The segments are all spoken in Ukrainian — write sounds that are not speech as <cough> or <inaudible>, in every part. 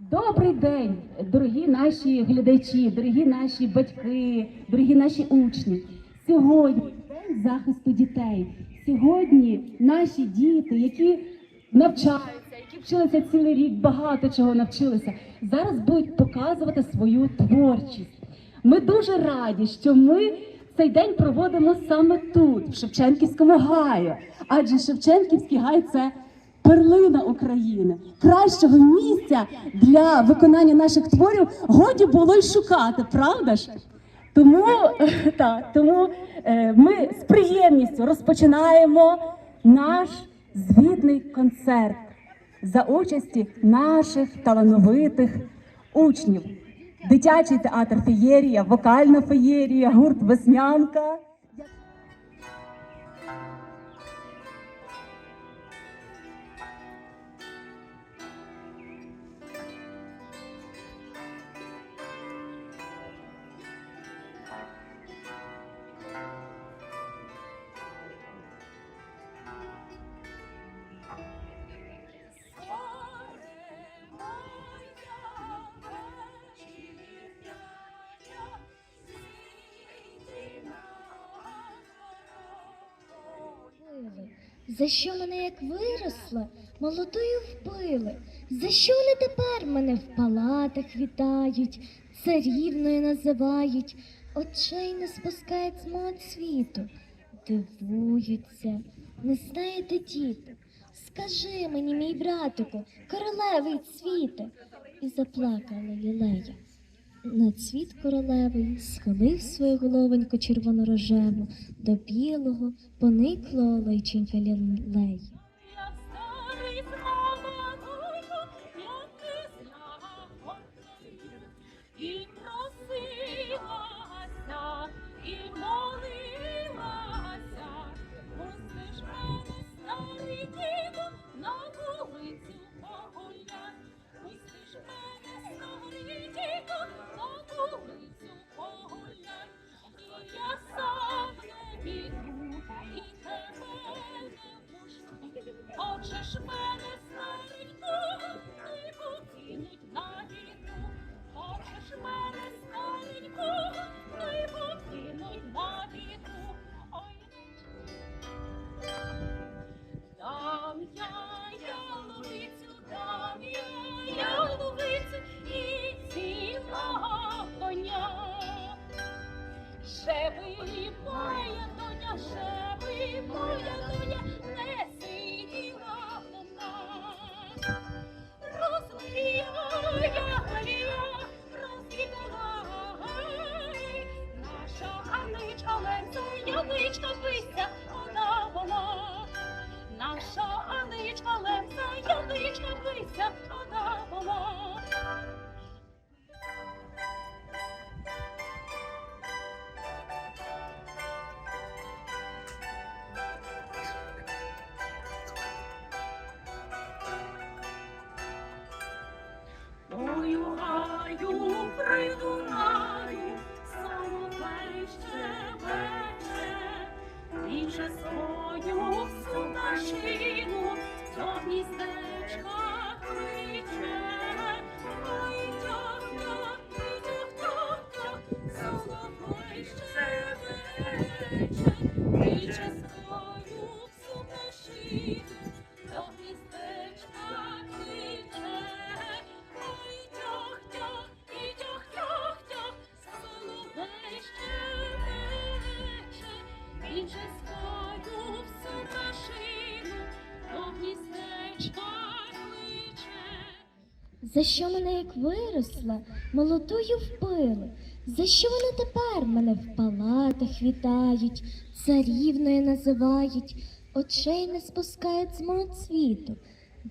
Добрий день, дорогі наші глядачі, дорогі наші батьки, дорогі наші учні. Сьогодні день захисту дітей. Сьогодні наші діти, які навчаються, які вчилися цілий рік, багато чого навчилися, зараз будуть показувати свою творчість. Ми дуже раді, що ми цей день проводимо саме тут, в Шевченківському гаї. Адже Шевченківський гай це перлина України. Кращого місця для виконання наших творів годі було й шукати, правда ж? Тому, <laughs> так, тому е, ми з приємністю розпочинаємо наш звітний концерт за участі наших талановитих учнів. Дитячий театр феєрія, вокальна феєрія, гурт Веснянка. За що мене як виросла, молодою вбили? За що вони тепер мене в палатах вітають, царівною називають, очей не спускають з мого світу, дивуються, не знаєте, діти. Скажи мені, мій братику, королевий цвіте, і заплакала лілея. На цвіт королевий схилив свою головоньку червонорожеву до білого пониклого личенька лілей. Левця, яничка бися, вона вона. Наша Аничка Левця, яничка бися, Віже свою суташину, то гніздечка кличе. За що мене як виросла, молодою вбили? За що вони тепер мене в палатах вітають, царівною називають, очей не спускають з мого цвіту,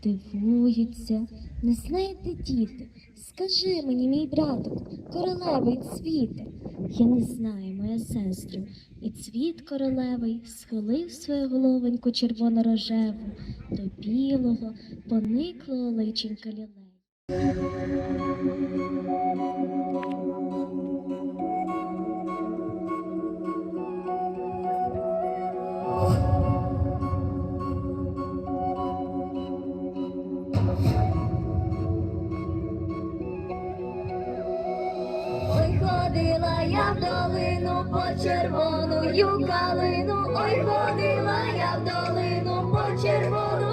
дивуються, не знаєте, діти. Скажи мені, мій браток, королевий цвіте. Я не знаю, моя сестро, і цвіт королевий схилив свою головоньку червоно-рожеву до білого, пониклого личенька Ой, ходила я в долину по червону калину, ой, ходила я в долину по червону.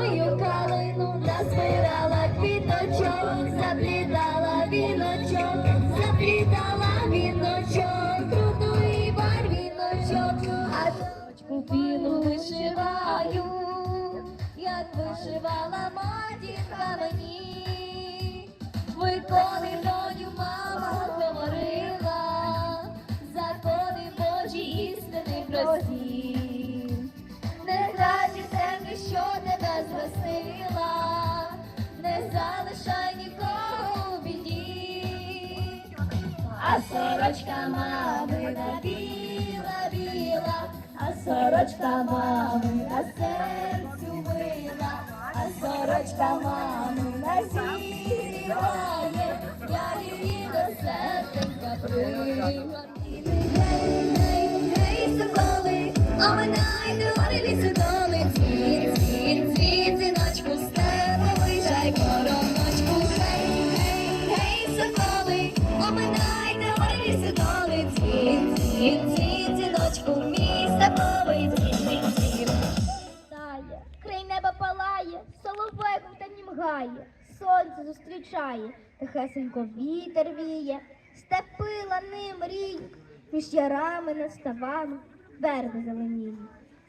Білу вишиваю, як вишивала матінка мені. Ви коли мною мама говорила, закони Божі істини прості. Не грайся землі, що тебе зростила, не залишай нікого у біді. А сорочка біла, біла, а мами на серцю мила, а сорочка мамина зігріває, я її до серденька приймаю. Гей, гей, гей, соколи, оминайте гори ліси доли, цвіт, цвіт, та сонце зустрічає, тихесенько вітер віє, степи лани мріють, між ярами над ставами верби зеленіють.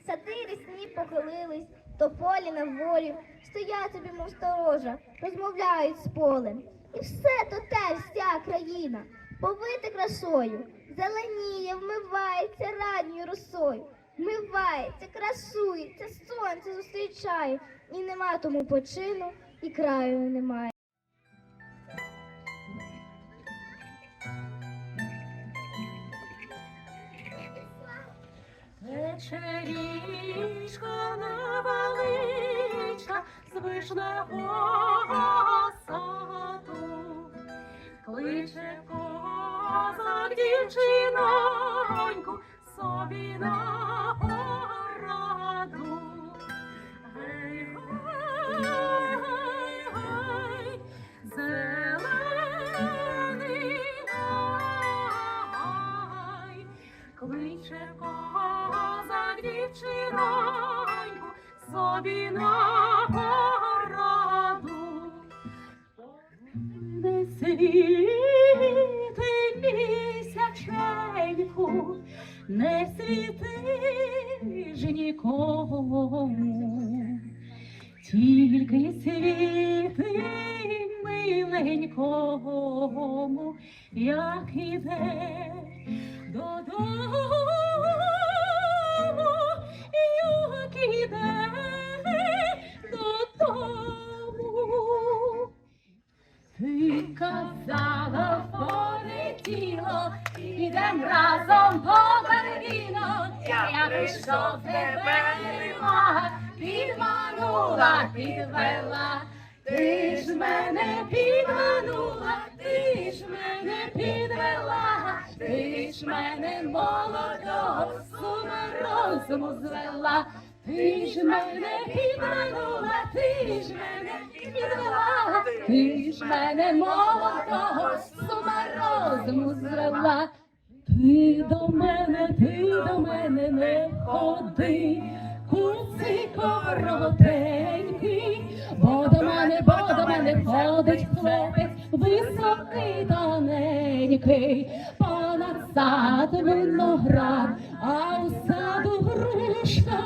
Сади рісні похилились, тополі на волі, стоять собі, мов сторожа, розмовляють з полем. І все то теж вся країна, повита красою, зеленіє, вмивається ранньою росою. Вмивається, красується, сонце зустрічає, і нема тому почину, і краю немає. Тече річка невеличка з вишневого саду, кличе козак дівчиноньку собі на собі на пораду. Не світи місяченьку, не світи ж нікому, тільки світи миленькому, як іде додому, як іде підем разом по Берліно. Я пішов тебе нема, підманула, підвела. Ти ж мене підманула, ти ж мене підвела, ти ж мене молодого сума розуму звела. Ти ж мене підманула, ти ж мене підвела, ти ж мене молодого сума розуму звела. Ти до мене, ти до мене не ходи, куций коротенький, бо до мене, бо до мене ходить хлопець, високий тоненький, понад сад виноград, а у саду грушка.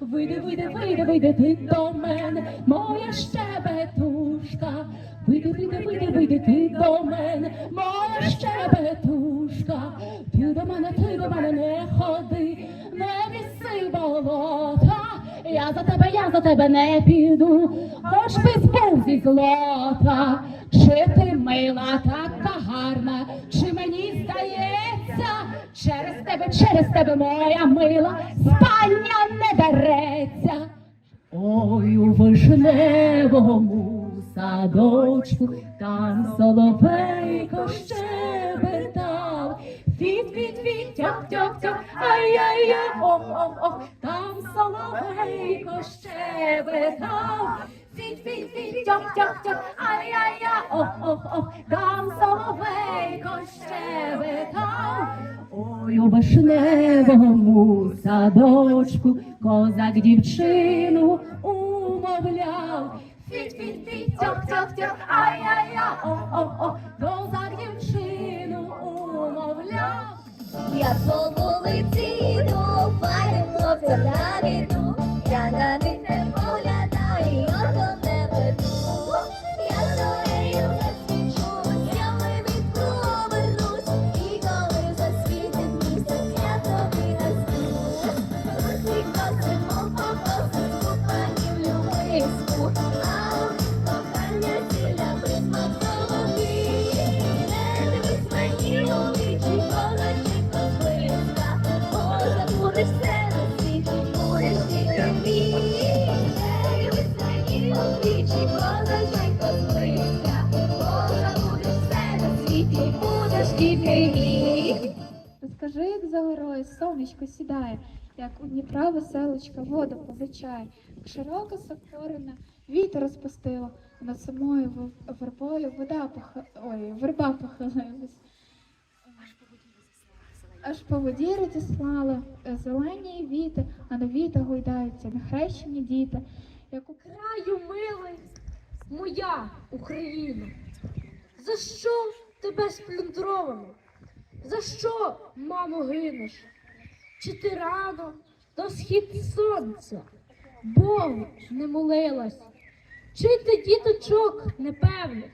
Вийди, вийди, вийди, вийди ти до мене, моя щебетушка. За тебе не піду, хоч би збув зі злота. Чи ти мила, така гарна, чи мені здається, через тебе, через тебе, моя мила, спальня не береться. Ой, у вишневому садочку, там соловейко щебетав. Фіт, фіт, фіт, тьох, тьох, тьох, ай-яй-яй, ох, ох, ох, там соловейко щебетав. Фіт, фіт, фіт, тьох, тьох, тьох, ай-яй-яй, ох, ох, ох, там соловейко щебетав. Ой, у вишневому садочку козак дівчину умовляв. Фіть-фіть-фіть, тьох-тьох-тьох, ай-яй-я, о-о-о, козак Розкажи, як за горою сонечко сідає, як у Дніпра веселочка воду позичає, як широка сокорина вітер розпустила, над самою вербою вода пох... Ой, верба похилилась. Аж по воді розіслала е, зелені віти, а на віта гойдаються нехрещені діти, як у краю милий, моя Україна, за що тебе сплюндровано? За що, мамо, гинеш? Чи ти рано до схід сонця Богу не молилась? Чи ти діточок непевних,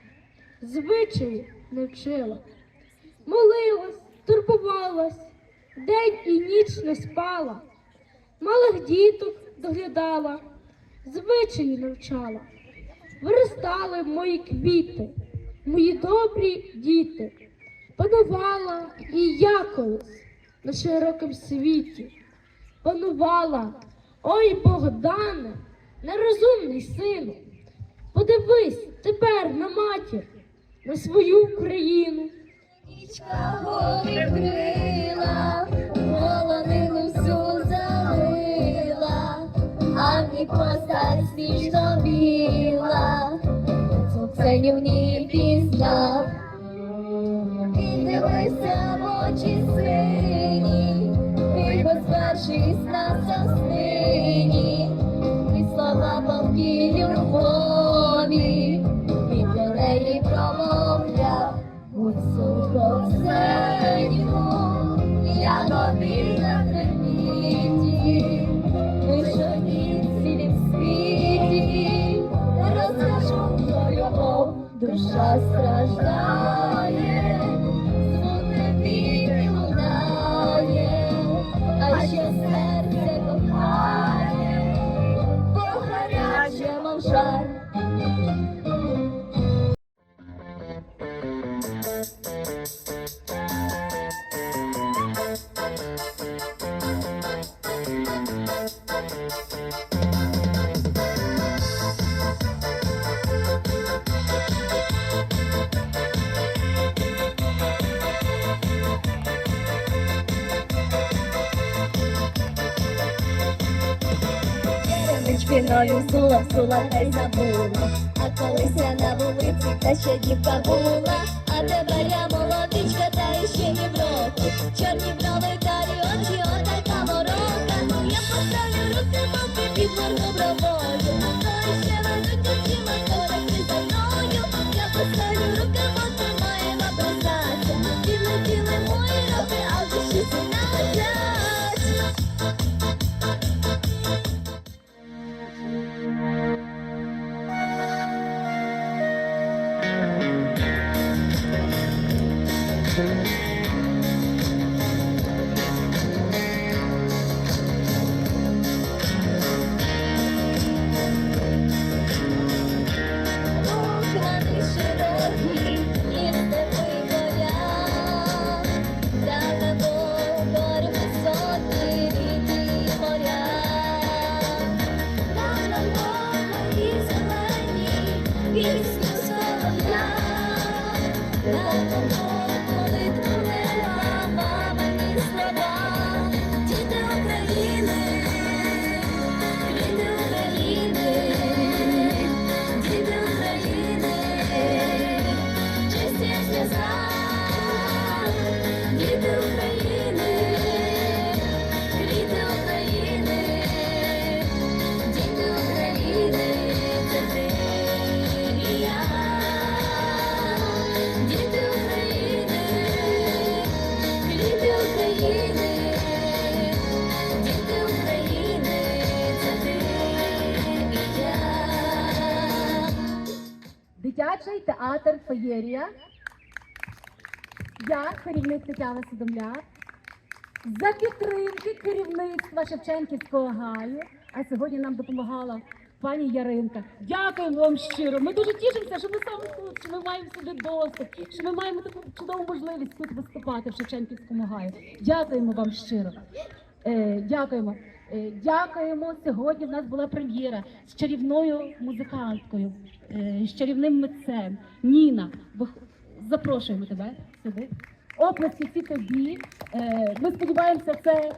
звичаї не вчила? Молилась, турбувалась, день і ніч не спала, малих діток доглядала, звичаї навчала. Виростали мої квіти, мої добрі діти. Панувала і я колись на широкому світі. Панувала, ой Богдане, нерозумний сину. Подивись тепер на матір, на свою Україну. Річка гори душа страждає, Нові сула, сула та й забула. А колись я на вулиці та ще дівка була. А тепер я молодичка та ще ні в роки, Чорні брови, карі театр Феєрія. Я, керівник Тетяна Содомляк, за підтримки керівництва Шевченківського гаю, а сьогодні нам допомагала пані Яринка. Дякуємо вам щиро. Ми дуже тішимося, що ми саме тут, що ми маємо сюди доступ, що ми маємо таку чудову можливість тут виступати в Шевченківському гаю. Дякуємо вам щиро. Е, дякуємо. Е, дякуємо. Сьогодні в нас була прем'єра з чарівною музиканткою, е, з чарівним митцем. Ніна, запрошуємо тебе сюди. Оплески ці тобі. Е, ми сподіваємося, це,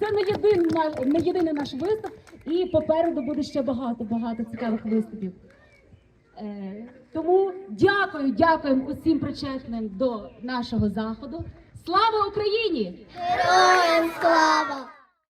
це не, єдин, на- не єдиний наш виступ, і попереду буде ще багато, багато цікавих виступів. Тому дякую, дякуємо усім причетним до нашого заходу. Слава Україні! Героям слава!